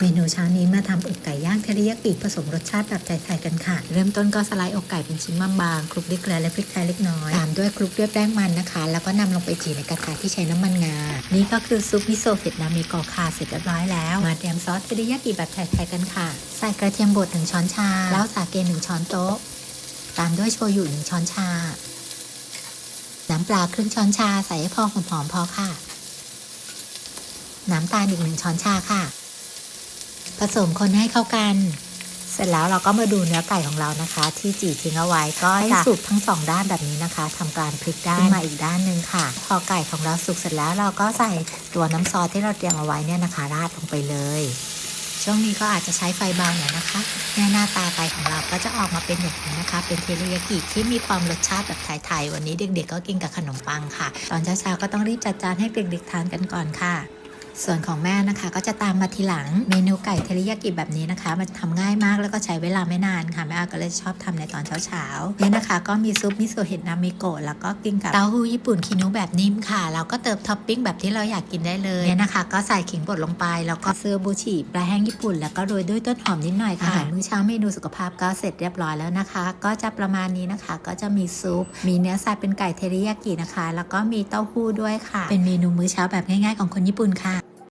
เมนูเช้านี้มาทำอกไก่ย่างเทริยากิผสมรสชาติแบบไทยๆกันค่ะ เริ่มต้นก็สไลด์อกไก่เป็นชิ้นบางๆคลุกด้วยเกลือและพริกไทยเล็กน้อยตามด้วยคลุกด้วยแป้งมันนะคะ แล้วก็นำลงไปจีในกระทะที่ใช้น้ำมันงา นี่ก็คือซุปมิโซะเผ็ดนามิโกะค่ะเสร็จเรียบร้อยแล้ว มาเตรียมซอสเทริยากิแบบไทยๆกันค่ะ ใส่กระเทียมบดหนึ่งช้อนชา แล้วสาเกหนึ่งช้อนโต๊ะ ตามด้วยโชยุหนึ่งช้อนชา น้ำปลาครึ่งช้อนชาใส่ให้พอหอมๆพอค่ะ น้ำตาลอีกหนึ่งช้อนชาค่ะ ผสมคนให้เข้ากัน เสร็จแล้วเราก็มาดูเนื้อไก่ของเรานะคะ ที่จีทิ้งเอาไว้ก็ให้สุกทั้งสองด้านแบบนี้นะคะทำการพลิกด้านมาอีกด้านหนึ่งค่ะ พอไก่ของเราสุกเสร็จแล้วเราก็ใส่ตัวน้ำซอสที่เราเตรียมเอาไว้เนี่ยนะคะ ราดลงไปเลย ช่วงนี้ก็อาจจะใช้ไฟเบาหน่อยนะคะเนี่ยหน้าตาไก่ของเราก็จะออกมาเป็นอย่างนี้นะคะ เป็นเทริยากิที่มีความรสชาติแบบไทยๆวันนี้เด็กๆ ก็กินกับขนมปังค่ะ ตอนเช้าๆก็ต้องรีบจัดจานให้เด็กๆทานกันก่อนค่ะ ส่วนของแม่นะคะก็จะตามมาทีหลังเมนูไก่เทริยากิแบบนี้นะคะ มันทำง่ายมากแล้วก็ใช้เวลาไม่นานค่ะแม่อาก็เลยชอบทำในตอนเช้าๆเนี่ยนะคะ ก็มีซุปมิโซะเห็ดนามิโกะแล้วก็กินกับเต้าหู้ญี่ปุ่นคินุแบบนิ่มค่ะแล้วก็เติมท็อปปิ้งแบบที่เราอยากกินได้เลยเนี่ยนะคะ ก็ใส่ขิงบดลงไปแล้วก็เซอร์บูชิปลาแห้งญี่ปุ่น แล้วก็โรยด้วยต้นหอมนิดหน่อยค่ะอาหารมื้อเช้าเมนูสุขภาพก็เสร็จเรียบร้อยแล้วนะคะ ก็จะประมาณนี้นะคะ ก็จะมีซุปมีเนื้อสัตว์เป็นไก่เทริยากินะคะ แล้วก็มีเต้าหู้ด้วยค่ะ เป็นเมนูมื้อเช้าแบบง่ายๆของคนญี่ปุ่นค่ะ